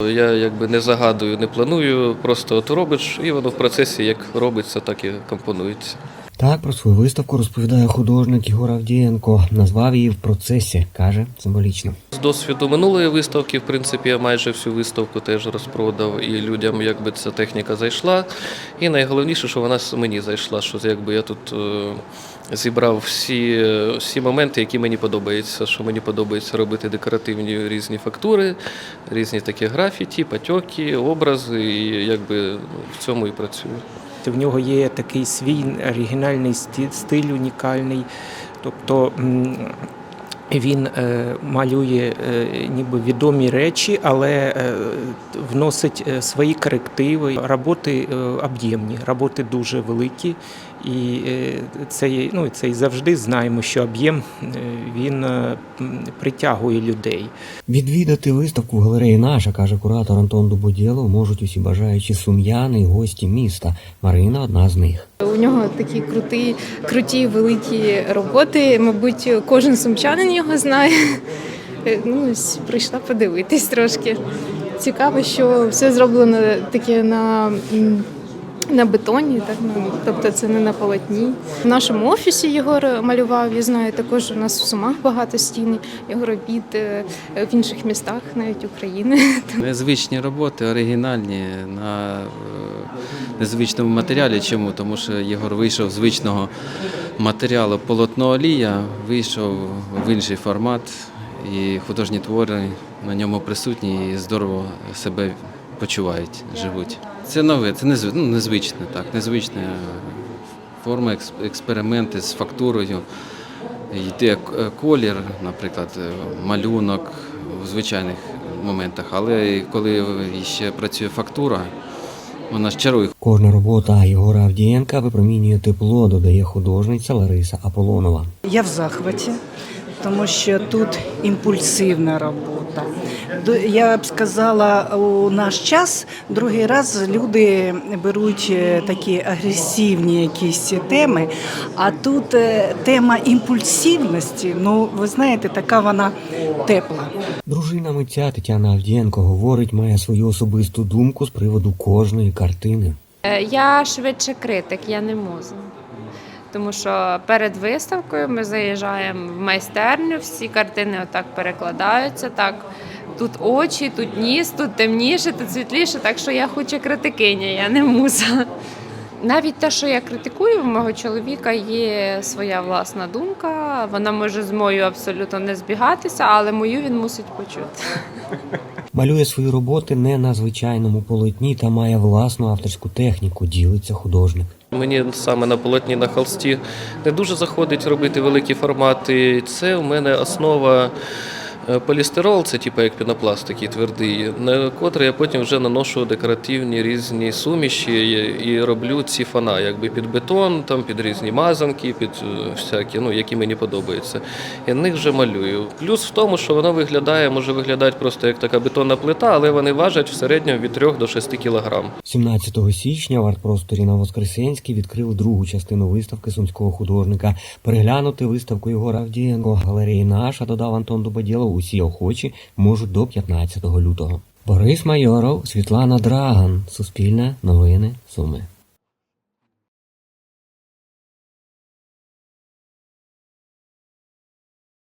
Я якби не загадую, не планую, просто от робиш, і воно в процесі як робиться, так і компонується. Так про свою виставку розповідає художник Ігор Авдієнко. Назвав її в процесі, каже символічно. З досвіду минулої виставки, в принципі, я майже всю виставку теж розпродав, і людям якби ця техніка зайшла. І найголовніше, що вона мені зайшла, що якби я тут е, зібрав всі, всі моменти, які мені подобаються. Що мені подобається робити декоративні різні фактури, різні такі графіті, патьоки, образи, і якби в цьому і працюю. В нього є такий свій оригінальний стиль унікальний. Тобто він е, малює е, ніби відомі речі, але е, вносить е, свої корективи. Роботи е, об'ємні, роботи дуже великі. І е, це, ну, це і завжди знаємо, що об'єм е, він е, притягує людей. Відвідати виставку в галереї наша, каже куратор Антон Дубодєлов, можуть усі бажаючі сум'яни і гості міста. Марина одна з них. У нього такі круті, круті великі роботи. Мабуть, кожен сумчанин його знає. Е, Ну, ось прийшла подивитись трошки. Цікаво, що все зроблено таке на, на бетоні, так ну, тобто це не на полотні. В нашому офісі Єгор малював, я знаю, також у нас в Сумах багато стін його робіт е, в інших містах, навіть України. Незвичні роботи, оригінальні на е, незвичному матеріалі. Чому? Тому що Єгор вийшов з звичного матеріалу полотно олія, вийшов в інший формат, і художні твори на ньому присутні і здорово себе почувають, живуть. Це нове, це незв- ну, незвичне, так, незвичне е, форма, експерименти з фактурою. Йде колір, наприклад, е, малюнок в звичайних моментах, але коли ще працює фактура, вона ж чарує. Кожна робота Єгора Авдієнка випромінює тепло, додає художниця Лариса Аполонова. Я в захваті, тому що тут імпульсивна робота. Я б сказала, у наш час другий раз люди беруть е, такі агресивні якісь теми, а тут е, тема імпульсивності, ну ви знаєте, така вона тепла. Дружина митця Тетяна Авдієнко говорить, має свою особисту думку з приводу кожної картини. Е, Я швидше критик, я не муза. Тому що перед виставкою ми заїжджаємо в майстерню, всі картини отак перекладаються. Так, тут очі, тут ніс, тут темніше, тут світліше. Так що я хоча критикиня, я не муза. Навіть те, що я критикую, у мого чоловіка є своя власна думка. Вона може з моєю абсолютно не збігатися, але мою він мусить почути. Малює свої роботи не на звичайному полотні та має власну авторську техніку, ділиться художник. Мені саме на полотні на холсті не дуже заходить робити великі формати. Це в мене основа полістирол, це типу як пінопласт такий твердий, на котрий я потім вже наношу декоративні різні суміші і- роблю ці фона, якби під бетон, там під різні мазанки, під е, всякі, ну які мені подобаються. На них вже малюю. Плюс в тому, що воно виглядає, може виглядати просто як така бетонна плита, але вони важать в середньому від 3 до 6 кілограм. 17 січня в арт-просторі на Воскресенській відкрили другу частину виставки сумського художника. Переглянути виставку Єгора Авдієнко галереї наша, додав Антон Дубадєлов, усі охочі можуть до 15 лютого. Борис Майоров, Світлана Драган, Суспільне, Новини, Суми.